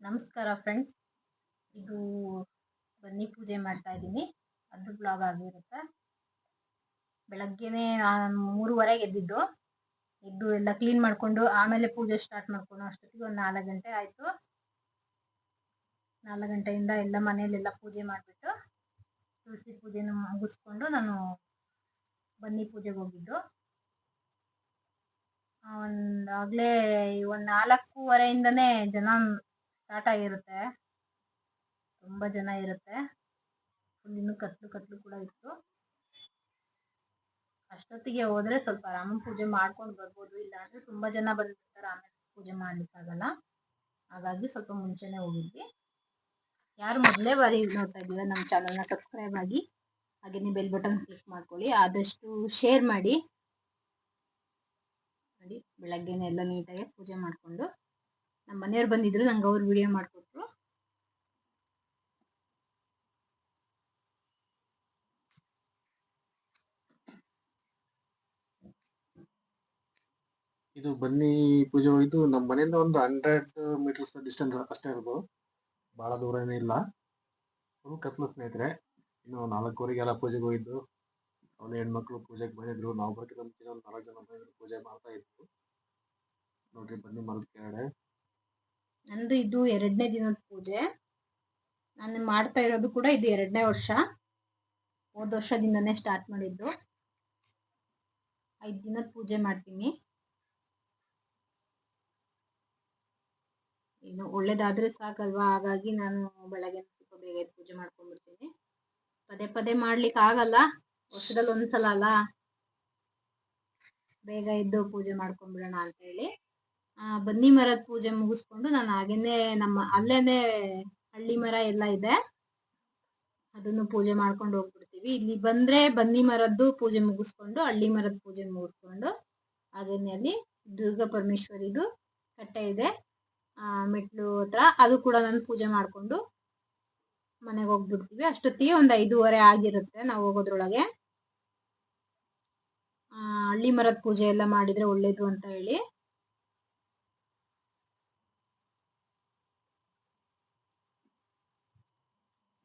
ನಮಸ್ಕಾರ ಫ್ರೆಂಡ್ಸ್ ಇದು ಬನ್ನಿ ಪೂಜೆ ಮಾಡ್ತಾ ಇದ್ದೀನಿ. ಅದು ಬ್ಲಾಗ್ ಆಗಿರುತ್ತೆ. ಬೆಳಗ್ಗೆನೆ ಮೂರುವರೆಗೆ ಎದ್ದಿದ್ದು. ಎದ್ದು ಎಲ್ಲ ಕ್ಲೀನ್ ಮಾಡಿಕೊಂಡು ಆಮೇಲೆ ಪೂಜೆ ಸ್ಟಾರ್ಟ್ ಮಾಡ್ಕೊಂಡು ಅಷ್ಟೊತ್ತಿಗೆ ಒಂದು ನಾಲ್ಕು ಗಂಟೆ ಆಯಿತು. ನಾಲ್ಕು ಗಂಟೆಯಿಂದ ಎಲ್ಲ ಮನೆಯಲ್ಲೆಲ್ಲ ಪೂಜೆ ಮಾಡಿಬಿಟ್ಟು ತುಳಸಿ ಪೂಜೆನ ಮುಗಿಸ್ಕೊಂಡು ನಾನು ಬನ್ನಿ ಪೂಜೆಗೆ ಹೋಗಿದ್ದು. ಒಂದಾಗಲೇ ಒಂದು ನಾಲ್ಕೂವರೆಯಿಂದನೇ ಜನ ಸ್ಟಾರ್ಟ್ ಇರುತ್ತೆ. ತುಂಬ ಜನ ಇರುತ್ತೆ. ಫುಲ್ ಇನ್ನೂ ಕತ್ಲು ಕತ್ಲು ಕೂಡ ಇತ್ತು. ಅಷ್ಟೊತ್ತಿಗೆ ಹೋದ್ರೆ ಸ್ವಲ್ಪ ರಾಮನ ಪೂಜೆ ಮಾಡ್ಕೊಂಡು ಬರ್ಬೋದು. ಇಲ್ಲ ಅಂದ್ರೆ ತುಂಬಾ ಜನ ಬರ್ತಾರೆ ಆಮೇಲೆ ಪೂಜೆ ಮಾಡ್ಲಿಕ್ಕಾಗಲ್ಲ. ಹಾಗಾಗಿ ಸ್ವಲ್ಪ ಮುಂಚೆನೆ ಹೋಗಿದ್ವಿ. ಯಾರು ಮೊದಲೇ ಬಾರಿ ನೋಡ್ತಾ ಇದ್ದೀರಾ ನಮ್ಮ ಚಾನಲ್ನ ಸಬ್ಸ್ಕ್ರೈಬ್ ಆಗಿ ಹಾಗೆಯೇ ಬೆಲ್ ಬಟನ್ ಕ್ಲಿಕ್ ಮಾಡ್ಕೊಳ್ಳಿ. ಆದಷ್ಟು ಶೇರ್ ಮಾಡಿ. ನೋಡಿ, ಬೆಳಗ್ಗೆನೆ ಎಲ್ಲ ನೀಟಾಗಿ ಪೂಜೆ ಮಾಡಿಕೊಂಡು. ನಮ್ಮ ಮನೆಯವ್ರು ಬಂದಿದ್ರು, ನಂಗೆ ಅವ್ರು ವಿಡಿಯೋ ಮಾಡಿಕೊಟ್ರು. ಇದು ಬನ್ನಿ ಪೂಜೆ ಇದು ನಮ್ಮ ಮನೆಯಿಂದ ಒಂದು ಹಂಡ್ರೆಡ್ ಮೀಟರ್ಸ್ ಡಿಸ್ಟೆನ್ಸ್ ಅಷ್ಟೇ ಇರೋದು. ಭಾಳ ದೂರ ಏನಿಲ್ಲ ಫುಲ್ ಕತ್ಲು ಸ್ನೇಹಿತರೆ, ಇನ್ನು ನಾಲ್ಕೂವರೆಗೆಲ್ಲ ಪೂಜೆಗೆ ಹೋಗಿದ್ದು. ಅವನ ಹೆಣ್ಮಕ್ಳು ಪೂಜೆಗೆ ಬಂದಿದ್ರು. ನಾವು ಬರ್ಕಿಂತ ಒಂದು ನಾಲ್ಕು ಜನ ಬಂದಿದ್ರು ಪೂಜೆ ಮಾಡ್ತಾ ಇದ್ರು. ನೋಡ್ರಿ, ಬನ್ನಿ ಮರದ ಕೆಳಗಡೆ ನಂದು ಇದು ಎರಡನೇ ದಿನದ ಪೂಜೆ. ನಾನು ಮಾಡ್ತಾ ಇರೋದು ಕೂಡ ಇದು ಎರಡನೇ ವರ್ಷ. ಹೋದ ವರ್ಷದಿಂದನೇ ಸ್ಟಾರ್ಟ್ ಮಾಡಿದ್ದು. ಐದು ದಿನದ ಪೂಜೆ ಮಾಡ್ತೀನಿ. ಇನ್ನು ಒಳ್ಳೇದಾದ್ರೆ ಸಾಕಲ್ವಾ? ಹಾಗಾಗಿ ನಾನು ಬೆಳಗ್ಗೆ ಸ್ವಲ್ಪ ಬೇಗ ಪೂಜೆ ಮಾಡ್ಕೊಂಡ್ಬಿಡ್ತೀನಿ. ಪದೇ ಪದೇ ಮಾಡ್ಲಿಕ್ಕೆ ಆಗಲ್ಲ. ವರ್ಷದಲ್ಲಿ ಒಂದ್ಸಲ ಅಲ್ಲ. ಬೇಗ ಎದ್ದು ಪೂಜೆ ಮಾಡ್ಕೊಂಡ್ಬಿಡೋಣ ಅಂತ ಹೇಳಿ. ಆ, ಬನ್ನಿ ಮರದ ಪೂಜೆ ಮುಗಿಸ್ಕೊಂಡು ನಾನು ಹಾಗೇನೆ ನಮ್ಮ ಅಲ್ಲೇನೆ ಹಳ್ಳಿ ಮರ ಎಲ್ಲ ಇದೆ. ಅದನ್ನು ಪೂಜೆ ಮಾಡ್ಕೊಂಡು ಹೋಗ್ಬಿಡ್ತೀವಿ. ಇಲ್ಲಿ ಬಂದ್ರೆ ಬನ್ನಿ ಮರದ್ದು ಪೂಜೆ ಮುಗಿಸ್ಕೊಂಡು ಹಳ್ಳಿ ಮರದ ಪೂಜೆ ಮುಗಿಸ್ಕೊಂಡು ಹಾಗೇನೆ ಅಲ್ಲಿ ದುರ್ಗಾ ಪರಮೇಶ್ವರಿದು ಕಟ್ಟೆ ಇದೆ. ಆ, ಮೆಟ್ಲು ಹತ್ರ ಅದು ಕೂಡ ನಾನು ಪೂಜೆ ಮಾಡ್ಕೊಂಡು ಮನೆಗೆ ಹೋಗ್ಬಿಡ್ತೀವಿ. ಅಷ್ಟೊತ್ತಿಗೆ ಒಂದು ಐದೂವರೆ ಆಗಿರುತ್ತೆ ನಾವು ಹೋಗೋದ್ರೊಳಗೆ. ಹಳ್ಳಿ ಮರದ ಪೂಜೆ ಎಲ್ಲ ಮಾಡಿದ್ರೆ ಒಳ್ಳೇದು ಅಂತ ಹೇಳಿ.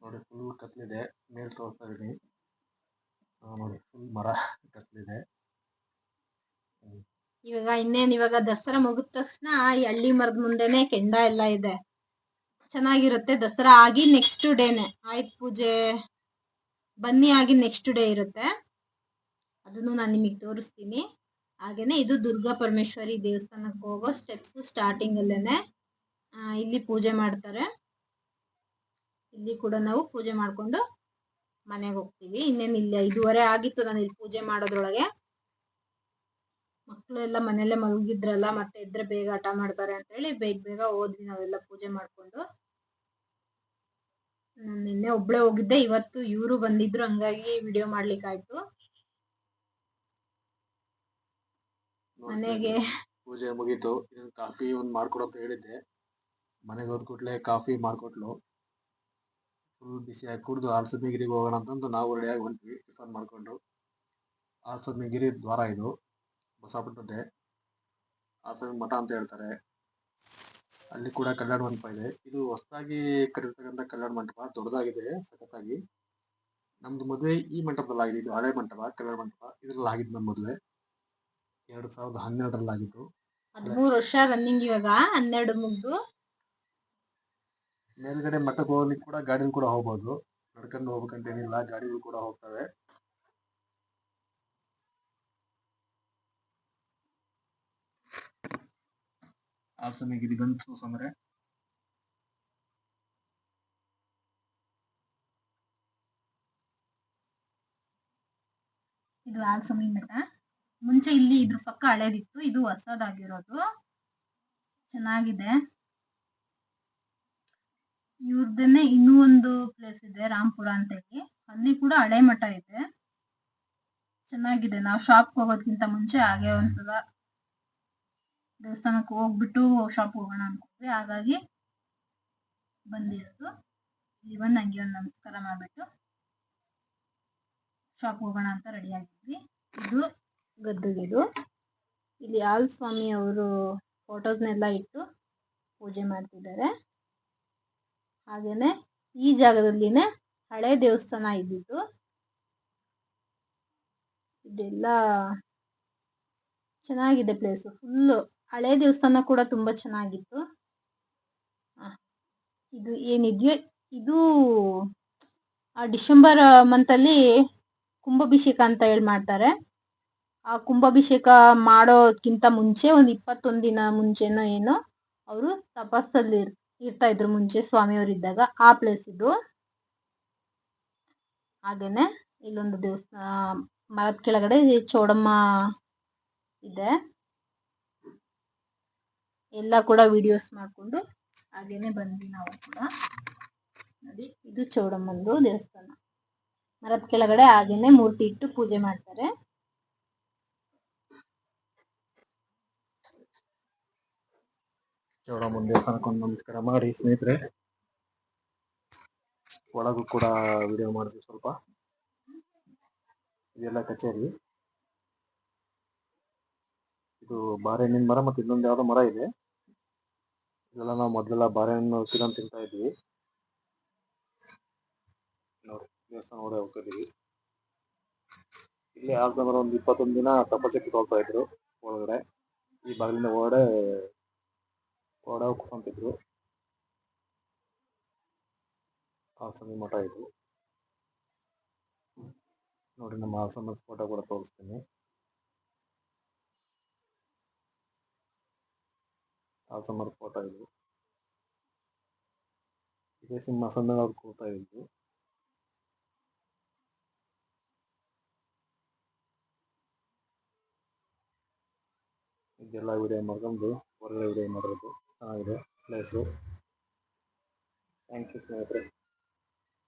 ನೋಡಿ ಫುಲ್ ಕತ್ಲಿದೆ, ಮೇಲ್ ತೋರಿಸ್ತಾ ಇದ್ದೀನಿ ನೋಡಿ ಫುಲ್ ಮರ ಕತ್ಲಿದೆ. ಇವಾಗ ಇನ್ನೇನ್, ಇವಾಗ ದಸರಾ ಮುಗಿದ ತಕ್ಷಣ ಈ ಹಳ್ಳಿ ಮರದ ಮುಂದೆನೆ ಕೆಂಡ ಎಲ್ಲ ಇದೆ. ಚೆನ್ನಾಗಿರುತ್ತೆ, ದಸರಾ ಆಗಿ ನೆಕ್ಸ್ಟ್ ಡೇನೆ ಆಯುಧ ಪೂಜೆ ಬನ್ನಿ ಆಗಿ ನೆಕ್ಸ್ಟ್ ಡೇ ಇರುತ್ತೆ. ಅದನ್ನು ನಾನು ನಿಮಗೆ ತೋರಿಸ್ತೀನಿ. ಹಾಗೇನೆ ಇದು ದುರ್ಗಾ ಪರಮೇಶ್ವರಿ ದೇವಸ್ಥಾನಕ್ಕೆ ಹೋಗೋ ಸ್ಟೆಪ್ಸ್ ಸ್ಟಾರ್ಟಿಂಗ್ ಅಲ್ಲೇನೆ ಇಲ್ಲಿ ಪೂಜೆ ಮಾಡ್ತಾರೆ. ಇಲ್ಲಿ ಕೂಡ ನಾವು ಪೂಜೆ ಮಾಡ್ಕೊಂಡು ಮನೆಗೆ ಹೋಗ್ತೀವಿ. ಇನ್ನೇನು ಇಲ್ಲ ಇದುವರೆ ಆಗಿತ್ತು ನಾನು ಇಲ್ಲಿ ಪೂಜೆ ಮಾಡೋದ್ರೊಳಗೆ. ಮಕ್ಕಳು ಎಲ್ಲ ಮನೆಯಲ್ಲೇ ಮಲಗಿದ್ರಲ್ಲ, ಮತ್ತೆ ಇದ್ರೆ ಬೇಗ ಆಟ ಮಾಡ್ತಾರೆ ಅಂತ ಹೇಳಿ ಬೇಗ ಬೇಗ ಹೋದ್ವಿ ನಾವೆಲ್ಲ ಪೂಜೆ ಮಾಡ್ಕೊಂಡು. ನಾನು ನಿನ್ನೆ ಒಬ್ಳೆ ಹೋಗಿದ್ದೆ, ಇವತ್ತು ಇವರು ಬಂದಿದ್ರು, ಹಂಗಾಗಿ ವಿಡಿಯೋ ಮಾಡ್ಲಿಕ್ಕಾಯ್ತು. ಮನೆಗೆ ಪೂಜೆ ಮುಗೀತು. ಕಾಫಿ ಒಂದು ಮಾಡ್ಕೊಡು ಅಂತ ಹೇಳಿದ್ದೆ. ಮನೆಗೆ ಹೋದ್ ಕೂಡಲೇ ಕಾಫಿ ಮಾಡಿಕೊಟ್ಲು. ಫುಲ್ ಬಿಸಿಯಾಗಿ ಕುಡಿದು ಆಲ್ಸಮಿಗಿರಿಗೆ ಹೋಗೋಣ ಅಂತಂದು ನಾವು ರೆಡಿಯಾಗಿ ಹೊಂಟ್ವಿ ಟಿಫನ್ ಮಾಡಿಕೊಂಡು. ಆಲ್ಸಮಿಗಿರಿ ದ್ವಾರ ಇದು ಬಸವಪಟ್ಟಣದ್ದೆ ಆಲ್ಸಮಿ ಮಠ ಅಂತ ಹೇಳ್ತಾರೆ. ಅಲ್ಲಿ ಕೂಡ ಕಲ್ಯಾಣ ಮಂಟಪ ಇದೆ. ಇದು ಹೊಸದಾಗಿ ಕಟ್ಟಿರ್ತಕ್ಕಂಥ ಕಲ್ಯಾಣ ಮಂಟಪ, ದೊಡ್ಡದಾಗಿದೆ ಸಖತ್ತಾಗಿ. ನಮ್ದು ಮದುವೆ ಈ ಮಂಟಪದಲ್ಲಿ ಆಗಿದೆ. ಇದು ಹಳೆ ಮಂಟಪ, ಕಲ್ಯಾಣ ಮಂಟಪ. ಇದರಲ್ಲಿ ಆಗಿದ್ದು ನಮ್ಮ ಮದುವೆ. ಎರಡು ಸಾವಿರದ ಹನ್ನೆರಡರಲ್ಲಿ ಆಗಿತ್ತು ಹದಿಮೂರು ವರ್ಷ ರನ್ನಿಂಗ್ ಇವಾಗ, ಹನ್ನೆರಡು ಮುಗ್ದು. ಮೇಲ್ಗಡೆ ಮಠಕ್ಕೆ ಹೋಗ್ಲಿಕ್ಕೆ ಕೂಡ ಗಾಡಿನ ಕೂಡ ಹೋಗ್ಬೋದು. ನಡ್ಕೊಂಡು ಹೋಗ್ಬೇಕಂತ ಏನಿಲ್ಲ ಗಾಡಿಗಳು ಕೂಡ ಹೋಗ್ತವೆ. ಇದು ಗಂಟು ಅಂದ್ರೆ ಇದು ಆಲ್ಸಮಿ ಮಠ. ಮುಂಚೆ ಇಲ್ಲಿ ಇದ್ರ ಪಕ್ಕ ಹಳೇದಿತ್ತು, ಇದು ಹೊಸದಾಗಿರೋದು. ಚೆನ್ನಾಗಿದೆ. ಇವ್ರದ್ದೇನೆ ಇನ್ನೂ ಒಂದು ಪ್ಲೇಸ್ ಇದೆ ರಾಮ್ಪುರ ಅಂತ ಹೇಳಿ. ಅಲ್ಲಿ ಕೂಡ ಹಳೆ ಮಠ ಇದೆ. ಚೆನ್ನಾಗಿದೆ. ನಾವು ಶಾಪ್ ಹೋಗೋದ್ಕಿಂತ ಮುಂಚೆ ಹಾಗೆ ಒಂದ್ಸಲ ದೇವಸ್ಥಾನಕ್ಕೆ ಹೋಗ್ಬಿಟ್ಟು ಶಾಪ್ ಹೋಗೋಣ ಅನ್ಕೊಂಡ್ವಿ. ಹಾಗಾಗಿ ಬಂದಿರೋದು. ಇಲ್ಲಿ ಬಂದು ಹಂಗೆ ಒಂದು ನಮಸ್ಕಾರ ಮಾಡ್ಬಿಟ್ಟು ಶಾಪ್ ಹೋಗೋಣ ಅಂತ ರೆಡಿ ಆಗಿದ್ವಿ. ಇದು ಗದ್ದುಗೆದು. ಇಲ್ಲಿ ಆಲ್ ಸ್ವಾಮಿ ಅವರು ಫೋಟೋಸ್ನೆಲ್ಲ ಇಟ್ಟು ಪೂಜೆ ಮಾಡ್ತಿದ್ದಾರೆ. ಹಾಗೇನೆ ಈ ಜಾಗದಲ್ಲಿನೇ ಹಳೆ ದೇವಸ್ಥಾನ ಇದ್ದಿದ್ದು. ಇದೆಲ್ಲ ಚೆನ್ನಾಗಿದೆ ಪ್ಲೇಸು ಫುಲ್ಲು ಹಳೆ ದೇವಸ್ಥಾನ ಕೂಡ ತುಂಬಾ ಚೆನ್ನಾಗಿತ್ತು. ಇದು ಏನಿದೆಯೋ, ಇದು ಆ ಡಿಸೆಂಬರ್ ಮಂತಲ್ಲಿ ಕುಂಭಾಭಿಷೇಕ ಅಂತ ಹೇಳಿ ಮಾಡ್ತಾರೆ. ಆ ಕುಂಭಾಭಿಷೇಕ ಮಾಡೋಕ್ಕಿಂತ ಮುಂಚೆ ಒಂದು ಇಪ್ಪತ್ತೊಂದು ದಿನ ಮುಂಚೆನೋ ಏನೋ ಅವರು ತಪಸ್ಸಲ್ಲಿ ಇರ್ತಾ ಇದ್ರು ಮುಂಚೆ ಸ್ವಾಮಿಯವರು ಇದ್ದಾಗ ಆ ಪ್ಲೇಸ್ ಇದು. ಹಾಗೇನೆ ಇಲ್ಲೊಂದು ದೇವಸ್ಥಾನ ಮರದ ಕೆಳಗಡೆ ಚೌಡಮ್ಮ ಇದೆ. ಎಲ್ಲ ಕೂಡ ವಿಡಿಯೋಸ್ ಮಾಡಿಕೊಂಡು ಹಾಗೇನೆ ಬಂದ್ವಿ ನಾವು ಕೂಡ. ನೋಡಿ, ಇದು ಚೌಡಮ್ಮಂದು ದೇವಸ್ಥಾನ. ಮರದ ಕೆಳಗಡೆ ಹಾಗೇನೆ ಮೂರ್ತಿ ಇಟ್ಟು ಪೂಜೆ ಮಾಡ್ತಾರೆ. ಚೌಡಮ್ಮನ ದೇವಸ್ಥಾನಕ್ಕೊಂದು ನಮಸ್ಕಾರ ಮಾಡಿ ಸ್ನೇಹಿತರೆ. ಒಳಗೂ ಕೂಡ ವಿಡಿಯೋ ಮಾಡಿದ್ವಿ ಸ್ವಲ್ಪ. ಇದೆಲ್ಲ ಕಚೇರಿ. ಇದು ಬಾರೆಹಣ್ಣಿನ ಮರ ಮತ್ತು ಇನ್ನೊಂದು ಯಾವುದೋ ಮರ ಇದೆ. ಇದೆಲ್ಲ ನಾವು ಮೊದಲೆಲ್ಲ ಬಾರೆಹಣ್ಣು ಸಿಗಂತ ತಿಂತಾ ಇದ್ವಿ. ನೋಡಿ, ದೇವಸ್ಥಾನ ನೋಡಿ ಹೋಗ್ತಾ ಇದೀವಿ ಇಲ್ಲಿ ಆಲ್ಸಂದ್ರೆ ಒಂದು ಇಪ್ಪತ್ತೊಂದು ದಿನ ತಪಸ್ಸಕ್ಕೆ ತೊಳ್ತಾ ಇದ್ರು ಒಳಗಡೆ. ಈ ಬಾಗಿಲಿಂದ ಒಳಗಡೆ ಒಳಗಡೆ ಕುತ್ಕೊಂತಿದ್ರು ಹಾಸನ ಮಠ ಇದು ನೋಡಿ ನಮ್ಮ ಹಾಸನ ಫೋಟೋ ಕೂಡ ತೋರಿಸ್ತೀನಿ ಹಾಸನ ಫೋಟೋ ಇದು ಇದೇ ಸಿಂಹಾಸನ ಅವ್ರು ಕೂತಾ ಇದ್ದು ಇದೆಲ್ಲ ವಿಡಿಯೋ ಮಾಡ್ಕೊಂಡು ಹೊರಗಡೆ ವಿಡಿಯೋ ಮಾಡಿರೋದು ಚೆನ್ನಾಗಿದೆ ಪ್ಲೇಸು ಥ್ಯಾಂಕ್ ಯು ಸ್ನೇಹಿತರೆ